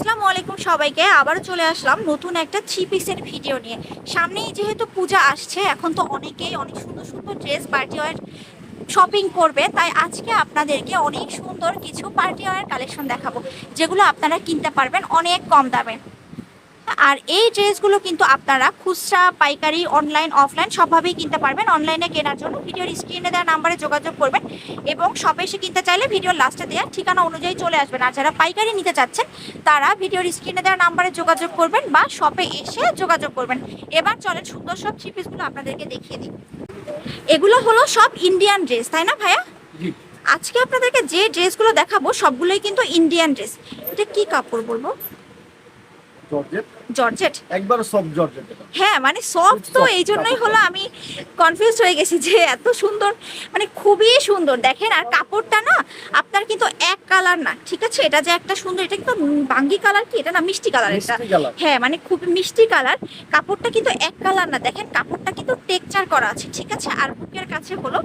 আসসালামু আলাইকুম সবাইকে। আবারও চলে আসলাম নতুন একটা থ্রি পিসের ভিডিও নিয়ে। সামনেই যেহেতু পূজা আসছে, এখন তো অনেকেই অনেক সুন্দর সুন্দর ড্রেস পার্টি ওয়ার শপিং করবে। তাই আজকে আপনাদেরকে অনেক সুন্দর কিছু পার্টি ওয়ার কালেকশন দেখাবো, যেগুলো আপনারা কিনতে পারবেন অনেক কম দামে। আর এই ড্রেসগুলো কিন্তু আপনারা খুচরা পাইকারি অনলাইন অফলাইন সবভাবেই কিনতে পারবেন। অনলাইনে কেনার জন্য ভিডিওর স্ক্রিনে দেওয়া নাম্বারে যোগাযোগ করবেন এবং শপে এসে কিনতে চাইলে ভিডিওর লাস্টে দেওয়া ঠিকানা অনুযায়ী চলে আসবেন। আর যারা পাইকারি নিতে চাচ্ছেন তারা ভিডিওর স্ক্রিনে দেওয়া নাম্বারে যোগাযোগ করবেন বা শপে এসে যোগাযোগ করবেন। এবার চলেন সুন্দর সব থ্রি পিসগুলো আপনাদেরকে দেখিয়ে দিই। এগুলো হলো সব ইন্ডিয়ান ড্রেস তাই না ভাইয়া? আজকে আপনাদেরকে যে ড্রেসগুলো দেখাবো সবগুলোই কিন্তু ইন্ডিয়ান ড্রেস এটা কি কাপড় বলব? জর্জেট। জর্জেট? একবার সব জর্জেট হ্যাঁ মানে সফট তো এই জন্যই হলো আমি কনফিউজ হয়ে গেছি যে এত সুন্দর মানে খুবই সুন্দর। দেখেন আর কাপড়টা না আপনার কিন্তু এক কালার না ঠিক আছে? এটা যে একটা সুন্দর এটা কিন্তু বাঙ্গি কালার কি? এটা না মিষ্টি কালার এটা? হ্যাঁ মানে খুব মিষ্টি কালার কাপড়টা কিন্তু এক কালার না। দেখেন কাপড়টা কিন্তু টেক্সচার করা আছে ঠিক আছে? আর বুকের কাছে হলো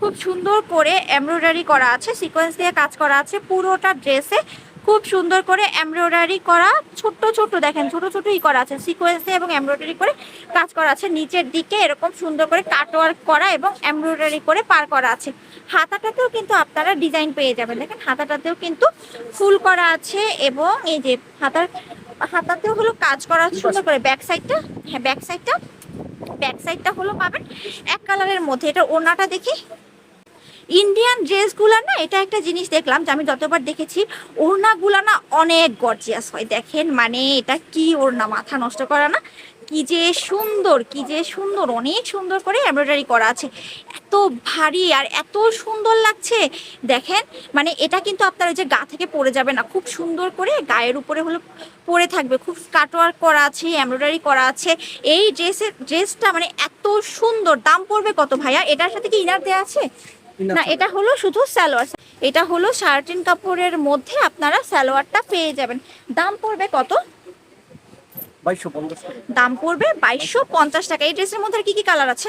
খুব সুন্দর করে এমব্রয়ডারি করা আছে সিকোয়েন্স দিয়ে কাজ করা আছে। পুরোটা ড্রেসে খুব সুন্দর করে এমব্রয়ডারি করা, ছোট্ট ছোট্ট দেখেন, ছোট ছোটই করা আছে সিকোয়েন্স এবং এমব্রয়ডারি করে কাজ করা আছে। নিচের দিকে এরকম সুন্দর করে কাটওয়ার্ক করা এবং এমব্রয়ডারি করে পার করা আছে। হাতাটাতেও কিন্তু আপনারা ডিজাইন পেয়ে যাবেন। দেখেন, হাতাটাতেও কিন্তু ফুল করা আছে এবং এই যে হাতার, হাতাতেও হলো কাজ করা সুন্দর করে ব্যাক সাইডটা হ্যাঁ ব্যাক সাইডটা ব্যাক সাইডটা হলো পাবেন এক কালারের মধ্যে। এটা ওনাটা দেখি ইন্ডিয়ান ড্রেসগুলো না, এটা একটা জিনিস দেখলাম যে আমি যতবার দেখেছি ওড়নাগুলো না অনেক গর্জিয়াস হয়। দেখেন মানে এটা কি ওড়না, মাথা নষ্ট করা না? কি যে সুন্দর, কি যে সুন্দর, অনেক সুন্দর করে এমব্রয়ডারি করা আছে। এত ভারী আর এত সুন্দর লাগছে। দেখেন মানে এটা কিন্তু আপনার ওই যে গা থেকে পড়ে যাবে না। খুব সুন্দর করে গায়ের উপরে হলো পরে থাকবে। খুব কাটওয়ার্ক করা আছে এমব্রয়ডারি করা আছে। এই ড্রেসের ড্রেসটা মানে এত সুন্দর। দাম পড়বে কত ভাইয়া? এটার সাথে কি ইনার দেওয়া আছে? না এটা হলো শুধু সালোয়ার। এটা হলো শার্টিন কাপড়ের মধ্যে আপনারা সালোয়ারটা পেয়ে যাবেন। দাম পড়বে কত? দাম পড়বে বাইশশো পঞ্চাশ টাকা। এই ড্রেসের মধ্যে কি কি কালার আছে?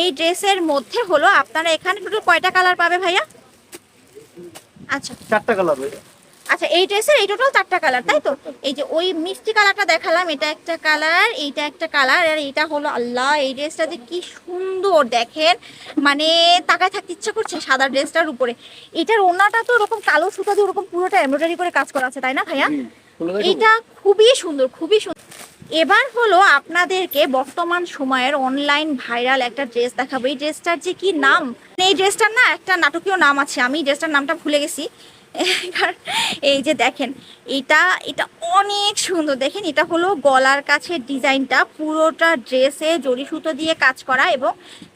এই ড্রেসের মধ্যে হলো আপনারা এখানে টোটাল কয়টা কালার পাবে ভাইয়া? আচ্ছা চারটা কালার আচ্ছা এই ড্রেসের এই টোটাল চারটা কালার তাই তো? এই যে ওই মিষ্টি কালারটা দেখালাম এটা একটা কালার এইটা একটা কালার আর এটা হলো আল্লাহ এই ড্রেসটা যে কি সুন্দর দেখেন। মানে তাকায় থাকতে ইচ্ছা করছে সাদা ড্রেসটার উপরে। এটার ওনাটা তো ওরকম কালো সুতা দিয়ে ওরকম পুরোটা এমব্রয়ডারি করে কাজ করা আছে তাই না ভাইয়া? এটা খুবই সুন্দর খুবই সুন্দর এবার হলো আপনাদেরকে বর্তমান সময়ের অনলাইন ভাইরাল একটা ড্রেস দেখাবো। এই ড্রেসটার যে কি নাম? এই ড্রেসটার না একটা নাটকীয় নাম আছে আমি ড্রেসটার নামটা ভুলে গেছি। এই যে দেখেন এটা এটা অনেক সুন্দর। দেখেন এটা হলো গলার কাছে ডিজাইনটা। পুরোটা ড্রেসে জড়ি সুতো দিয়ে কাজ করা এবং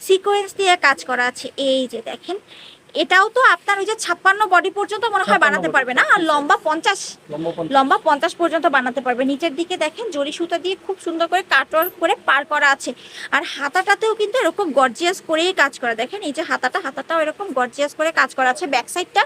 সিকোয়েন্স দিয়ে কাজ করা আছে। এই যে দেখেন এটাও তো আপনার ওই যে ছাপ্পান্ন বডি পর্যন্ত মনে হয় বানাতে পারবে না? আর লম্বা পঞ্চাশ লম্বা পঞ্চাশ। পর্যন্ত বানাতে পারবে। নিচের দিকে দেখেন জরি সুতা দিয়ে খুব সুন্দর করে কাটওয়ার্ক করে পার করা আছে। আর হাতাটাতেও কিন্তু এরকম গর্জিয়াস করেই কাজ করা। দেখেন এই যে হাতাটা হাতাটাও এরকম গর্জিয়াস করে কাজ করা আছে। ব্যাক সাইডটা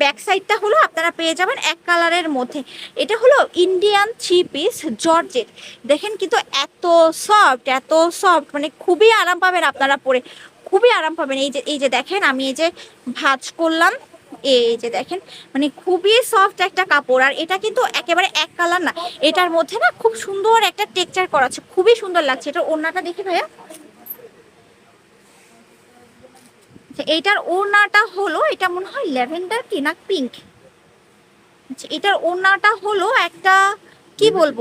ব্যাক সাইডটা হলো আপনারা পেয়ে যাবেন এক কালারের মধ্যে। এটা হলো ইন্ডিয়ান থ্রি পিস জর্জেট দেখেন কিন্তু এত সফট এত সফট মানে খুবই আরাম পাবেন আপনারা পরে। খুবই আরাম পাবেন। এই যে এই যে দেখেন, আমি এই যে ভাঁজ করলাম, এই যে দেখেন মানে খুবই সফট একটা কাপড়। আর এটা কিন্তু একেবারে এক কালার না। এটার মধ্যে না খুব সুন্দর একটা টেক্সচার করা আছে। খুবই সুন্দর লাগছে। এটা ওড়নাটা দেখি ভাইয়া। আচ্ছা, এইটার ওড়নাটা হলো এটা মনে হয় ল্যাভেন্ডার কি না পিঙ্ক? আচ্ছা এটার ওড়নাটা হলো একটা কি বলব?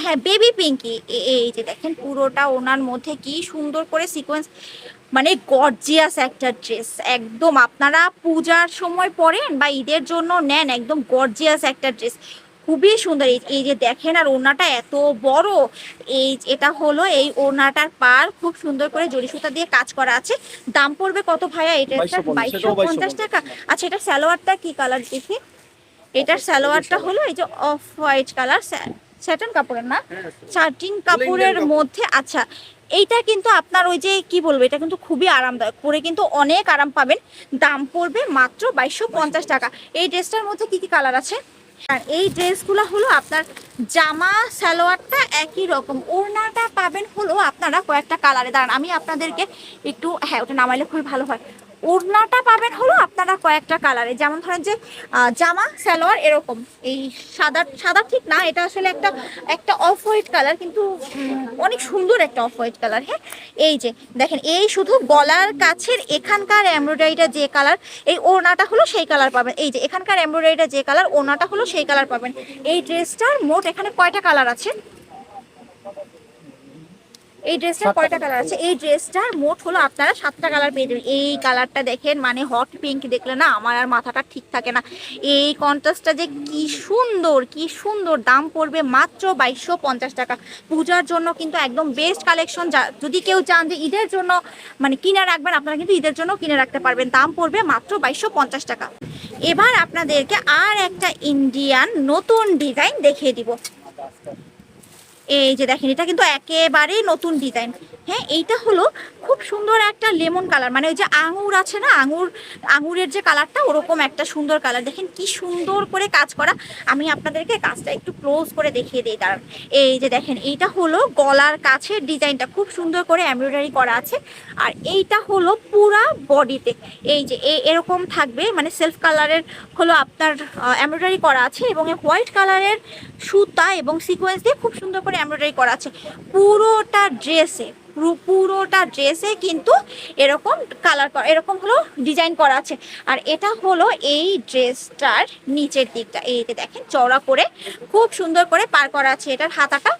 হ্যাঁ বেবি পিঙ্কি এই যে দেখেন পুরোটা ওনার মধ্যে কি সুন্দর করে সিকোয়েন্স মানে গর্জিয়াস একটা ড্রেস একদম আপনারা পূজার সময় পরেন বা ঈদের জন্য নেন একদম গর্জিয়াস একটা ড্রেস খুবই সুন্দর। এই- যে দেখেন আর ওড়নাটা এত বড় এই এটা হলো এই ওড়নাটার পার খুব সুন্দর করে জড়ি সুতা দিয়ে কাজ করা আছে। দাম পড়বে কত ভাইয়া? এটা 2250 বাইশশো পঞ্চাশ টাকা। আচ্ছা এটা সালোয়ারটা কি কালার দেখি? এটার সালোয়ারটা হলো এই যে অফ হোয়াইট কালার স্যাটন কাপড়ের না? শার্টিন কাপড়ের মধ্যে আচ্ছা এইটা কিন্তু আপনার ওই যে কি বলব এটা কিন্তু খুবই আরামদায়ক। পরে কিন্তু অনেক আরাম পাবেন। দাম পড়বে মাত্র বাইশশো পঞ্চাশ। টাকা। এই ড্রেসটার মধ্যে কি কি কালার আছে? আর এই ড্রেসগুলো হলো আপনার জামা, সালোয়ারটা একই রকম। ওড়নাটা পাবেন হলো আপনারা কয়েকটা কালারে দাঁড়ান, আমি আপনাদেরকে একটু হ্যাঁ ওটা নামাইলে খুবই ভালো হয়। ওড়নাটা পাবেন হলো আপনারা কয়েকটা কালারে যেমন ধরেন যে জামা, সালোয়ার এরকম। এই সাদা সাদা ঠিক না, এটা আসলে একটা একটা অফ হোয়াইট কালার কিন্তু অনেক সুন্দর একটা অফ হোয়াইট কালার হ্যাঁ? এই যে, দেখেন, এই শুধু গলার কাছের এখানকার এমব্রয়ডারিটা যে কালার এই ওড়নাটা হলো সেই কালার পাবেন। এই যে, এখানকার এমব্রয়ডারিটা যে কালার ওড়নাটা হলো সেই কালার পাবেন। এই ড্রেসটার মোট এখানে কয়টা কালার আছে? এই ড্রেসটার কয়টা কালার আছে? এই ড্রেসটার মোট হলো আপনারা সাতটা কালার পেয়ে যাবেন। এই কালারটা দেখেন মানে হট পিঙ্ক দেখলে না আমার আর মাথাটা ঠিক থাকে না। এই কন্ট্রাস্টটা যে কি সুন্দর কি সুন্দর দাম পড়বে মাত্র বাইশশো পঞ্চাশ টাকা। পূজার জন্য কিন্তু একদম বেস্ট কালেকশন যদি কেউ চান যে ঈদের জন্য মানে কিনে রাখবেন আপনারা কিন্তু ঈদের জন্য কিনে রাখতে পারবেন। দাম পড়বে মাত্র বাইশশো পঞ্চাশ টাকা। এবার আপনাদেরকে আর একটা ইন্ডিয়ান নতুন ডিজাইন দেখিয়ে দিব। এই যে দেখেন, এটা কিন্তু একেবারেই নতুন ডিজাইন হ্যাঁ এইটা হলো খুব সুন্দর একটা লেমন কালার। মানে ওই যে আঙুর আছে না, আঙুর, আঙুরের যে কালারটা, ওরকম একটা সুন্দর কালার। দেখেন কি সুন্দর করে কাজ করা। আমি আপনাদেরকে কাজটা একটু ক্লোজ করে দেখিয়ে দিই দাঁড়ান এই যে দেখেন, এইটা হলো গলার কাছের ডিজাইনটা খুব সুন্দর করে এমব্রয়ডারি করা আছে। আর এইটা হলো পুরা বডিতে এই যে এরকম থাকবে মানে সেলফ কালারের হলো আপনার এমব্রয়ডারি করা আছে এবং হোয়াইট কালারের সুতা এবং সিকোয়েন্স দিয়ে খুব সুন্দর করে এমব্রয়ডারি করা আছে। পুরোটা ড্রেসে পুরোটা ড্রেসে কিন্তু এরকম কালার করা, এরকম হলো ডিজাইন করা আছে। আর এটা হলো এই ড্রেসটার নিচের দিকটা। এই যে দেখেন, চওড়া করে, খুব সুন্দর করে পার করা আছে এটার হাতাটা।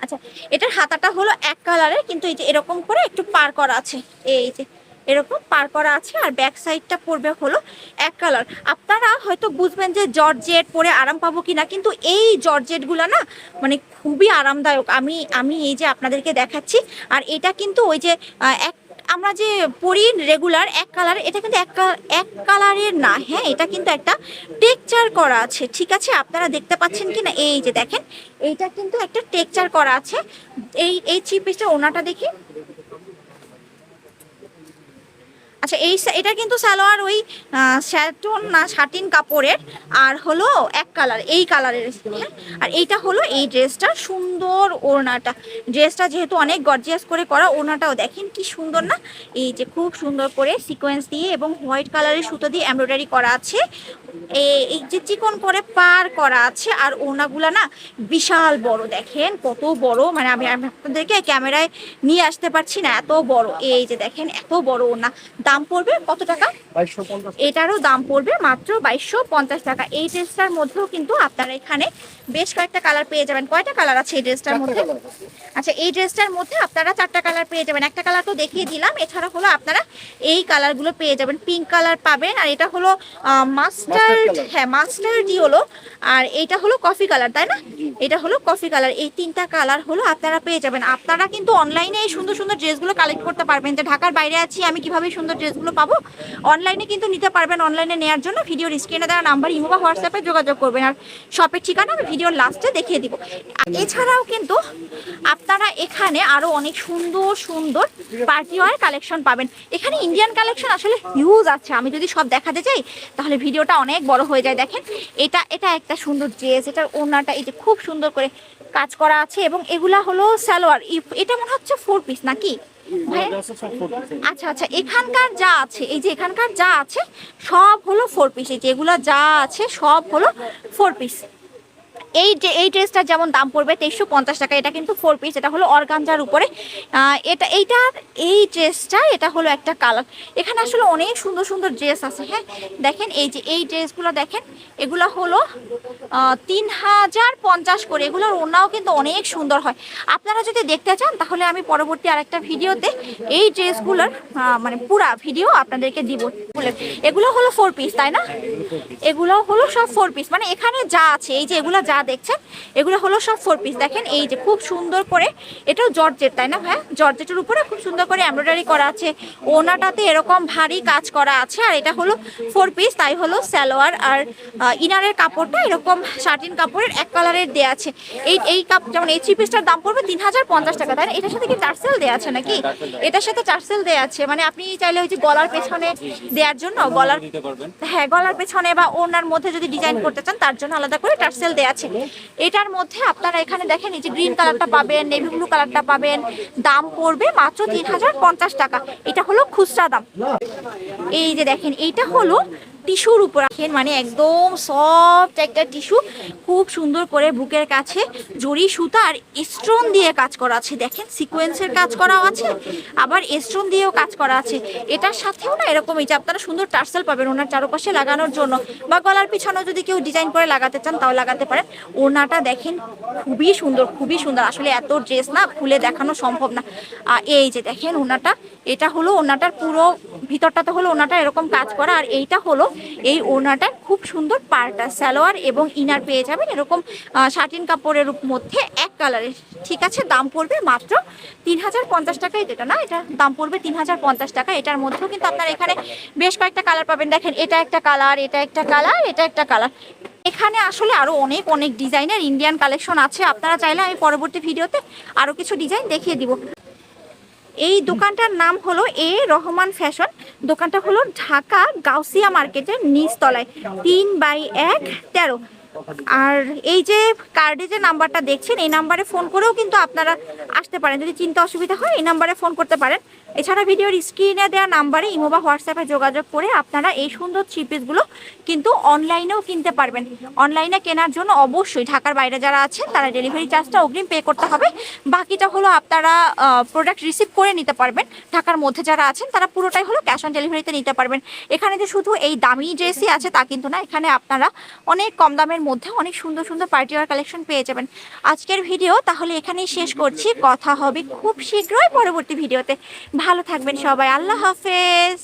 আচ্ছা এটার হাতাটা হলো এক কালারের কিন্তু এই যে এরকম করে একটু পার করা আছে। এই যে এরকম পার করা আছে আর ব্যাক সাইডটা পড়বে হলো এক কালার আপনারা হয়তো বুঝবেন যে জর্জেট পরে আরাম পাবো কিনা, কিন্তু এই জর্জেটগুলো না মানে খুবই আরামদায়ক। আমি আমি এই যে আপনাদেরকে দেখাচ্ছি, আর এটা কিন্তু ওই যে এক, আমরা যে পরি রেগুলার এক কালার এটা কিন্তু এক এক কালারের না হ্যাঁ এটা কিন্তু একটা টেকচার করা আছে, ঠিক আছে? আপনারা দেখতে পাচ্ছেন কি না এই যে দেখেন, এইটা কিন্তু একটা টেকচার করা আছে। এই এই থ্রি পিসটা ওনাটা দেখি। আচ্ছা এই এটা কিন্তু সালোয়ার ওই স্যাটন না শাটিন কাপড়ের, আর হলো এক কালার এই কালারের? আর এইটা হলো এই ড্রেসটা সুন্দর ওড়নাটা। ড্রেসটা যেহেতু অনেক গর্জিয়াস করে করা, ওড়নাটাও দেখেন কি সুন্দর না? এই যে খুব সুন্দর করে সিকোয়েন্স দিয়ে এবং হোয়াইট কালারের সুতো দিয়ে এমব্রয়ডারি করা আছে। এই যে চিকন করে পার করা আছে, আর ওড়নাগুলা না বিশাল বড়। দেখেন কত বড় মানে আমি আপনাদেরকে ক্যামেরায় নিয়ে আসতে পারছি না, এত বড়। এই যে দেখেন, এত বড় ওড়না। দাম পড়বে কত টাকা? এটারও দাম পড়বে মাত্র বাইশশো পঞ্চাশ টাকা। এই ড্রেসটার মধ্যেও কিন্তু আপনারা এখানে বেশ কয়েকটা কালার পেয়ে যাবেন। কয়টা কালার আছে এই ড্রেসটার মধ্যে? আচ্ছা এই ড্রেসটার মধ্যে আপনারা চারটা কালার পেয়ে যাবেন। একটা কালার তো দেখিয়ে দিলাম এছাড়া হলো আপনারা এই কালারগুলো পেয়ে যাবেন। পিঙ্ক কালার পাবেন আর এটা হলো মাস্টার্ড হ্যাঁ মাস্টার্ডই হলো আর এটা হলো কফি কালার তাই না? এটা হলো কফি কালার। এই তিনটা কালার হলো আপনারা পেয়ে যাবেন। আপনারা কিন্তু অনলাইনে এই সুন্দর সুন্দর ড্রেসগুলো কালেক্ট করতে পারবেন। যে ঢাকার বাইরে আছি আমি কীভাবে সুন্দর ড্রেসগুলো পাবো। অনলাইনে কিন্তু নিতে পারবেন অনলাইনে নেওয়ার জন্য। ভিডিওর স্ক্রিনে দেওয়া নাম্বার ইমো বা হোয়াটসঅ্যাপে যোগাযোগ করবেন। আর শপের ঠিকানা আমি ভিডিওর লাস্টে দেখিয়ে দিব। এছাড়াও কিন্তু আপনারা এখানে আরও অনেক সুন্দর সুন্দর পার্টি ওয়ার কালেকশন পাবেন। এখানে ইন্ডিয়ান কালেকশন আসলে হিউজ আছে। আমি যদি সব দেখাতে যাই তাহলে ভিডিওটা অনেক বড় হয়ে যায়। দেখেন, এটা এটা একটা সুন্দর ড্রেস এটার ওড়নাটা এই যে খুব সুন্দর করে কাজ করা আছে। এবং এগুলা হলো সালোয়ার। এটা মনে হচ্ছে ফোর পিস নাকি? আচ্ছা আচ্ছা এখানকার যা আছে এই যে এখানকার যা আছে সব হলো ফোর পিস এই যেগুলো যা আছে সব হলো ফোর পিস এই যে, এই ড্রেসটার যেমন দাম পড়বে তেইশশো পঞ্চাশ টাকা, এটা কিন্তু ফোর পিস এটা হলো অর্গানজার উপরে। এটা, এইটা, এই ড্রেসটা, এটা হলো একটা কালার এখানে আসলে অনেক সুন্দর সুন্দর ড্রেস আছে হ্যাঁ? দেখেন, এই যে, এই ড্রেসগুলো দেখেন, এগুলো হলো তিন হাজার পঞ্চাশ করে। এগুলোর ওনাও কিন্তু অনেক সুন্দর হয়। আপনারা যদি দেখতে চান, তাহলে আমি পরবর্তী আরেকটা ভিডিওতে এই ড্রেসগুলোর মানে পুরা ভিডিও আপনাদেরকে দিব। এগুলো হলো ফোর পিস তাই না? এগুলো হলো সব ফোর পিস মানে এখানে যা আছে, এই যে এগুলো যা দেখছেন, এগুলো হলো সব ফোর পিস দেখেন, এই যে খুব সুন্দর করে, এটাও জর্জেট, তাই না ভাই? জর্জেটের উপরে খুব সুন্দর করে এমব্রয়ডারি করা আছে। ওনাটাতে এরকম ভারী কাজ করা আছে, আর এটা হলো ফোর পিস তাই হলো সালোয়ার আর ইনারের কাপড়টা এরকম শার্টিন কাপড়ের এক কালারের দেওয়া আছে। এই এই কাপ, যেমন এই থ্রি পিসটার দাম পড়বে তিন হাজার পঞ্চাশ টাকা, তাই না? এটার সাথে কি চার্সেল দেওয়া আছে নাকি? এটার সাথে চার্সেল দেওয়া আছে মানে আপনি চাইলে ওই যে গলার পেছনে দেওয়ার জন্য, গলার হ্যাঁ গলার পেছনে বা ওনার মধ্যে যদি ডিজাইন করতে চান, তার জন্য আলাদা করে টার্সেল দেওয়া আছে। এটার মধ্যে আপনারা এখানে দেখেন, এই যে গ্রিন কালারটা পাবেন নেভি ব্লু কালারটা পাবেন, দাম পড়বে মাত্র তিন হাজার পঞ্চাশ টাকা। এটা হলো খুচরা দাম। এই যে দেখেন, এইটা হলো টিস্যুর উপর রাখেন মানে একদম সফট একটা টিস্যু, খুব সুন্দর করে বুকের কাছে জড়ি, সুতা আর স্টোন দিয়ে কাজ করা আছে। দেখেন সিকোয়েন্সের কাজ করা আছে, আবার স্টোন দিয়েও কাজ করা আছে। এটার সাথেও না এরকম এই যে আপনারা সুন্দর টার্সেল পাবেন ওনার চারপাশে লাগানোর জন্য, বা গলার পিছনেও যদি কেউ ডিজাইন করে লাগাতে চান, তাও লাগাতে পারেন। ওনাটা দেখেন, খুবই সুন্দর খুবই সুন্দর। আসলে এত ড্রেস না, খুলে দেখানো সম্ভব না। আর এই যে দেখেন ওনাটা, এটা হলো ওনাটার পুরো ভিতরটাতে হলো ওনাটা এরকম কাজ করা, আর এইটা হলো এই ওড়নাটা খুব সুন্দর পার্টা সালোয়ার এবং ইনার পেয়ে যাবেন। এরকম শার্টিন কাপড়ের মধ্যে এক কালারের ঠিক আছে, দাম পড়বে মাত্র তিন হাজার পঞ্চাশ টাকাই যেটা না, এটা দাম পড়বে তিন হাজার পঞ্চাশ টাকা। এটার মধ্যেও কিন্তু আপনারা এখানে বেশ কয়েকটা কালার পাবেন। দেখেন, এটা একটা কালার, এটা একটা কালার, এটা একটা কালার। এখানে আসলে আরও অনেক অনেক ডিজাইনের ইন্ডিয়ান কালেকশন আছে। আপনারা চাইলে আমি পরবর্তী ভিডিওতে আরও কিছু ডিজাইন দেখিয়ে দিব। এই দোকানটার নাম হলো এ রহমান ফ্যাশন। দোকানটা হলো ঢাকা গাউসিয়া মার্কেটের নিচতলায়। তিন বাই এক, তেরো। আর এই যে কার্ডে যে নাম্বারটা দেখছেন, এই নাম্বারে ফোন করেও কিন্তু আপনারা আসতে পারেন। যদি চিন্তা অসুবিধা হয়, এই নাম্বারে ফোন করতে পারেন। এছাড়া ভিডিওর স্ক্রিনে দেওয়া নাম্বারে ইমো বা হোয়াটসঅ্যাপে যোগাযোগ করে আপনারা এই সুন্দর থ্রি পিসগুলো কিন্তু অনলাইনেও কিনতে পারবেন। অনলাইনে কেনার জন্য অবশ্যই ঢাকার বাইরে যারা আছেন, তারা ডেলিভারি চার্জটা অগ্রিম পে করতে হবে। বাকিটা হলো আপনারা প্রোডাক্ট রিসিভ করে নিতে পারবেন। ঢাকার মধ্যে যারা আছেন, তারা পুরোটাই হলো ক্যাশ অন ডেলিভারিতে নিতে পারবেন। এখানে যে শুধু এই দামি ড্রেসই আছে তা কিন্তু না, এখানে আপনারা অনেক কম দামের মধ্যে অনেক সুন্দর সুন্দর পার্টি পার্টিওয়ার কালেকশন পেয়ে যাবেন। আজকের ভিডিও তাহলে এখানেই শেষ করছি। কথা হবে খুব শীঘ্রই পরবর্তী ভিডিওতে ভালো থাকবেন সবাই। আল্লাহ হাফেজ।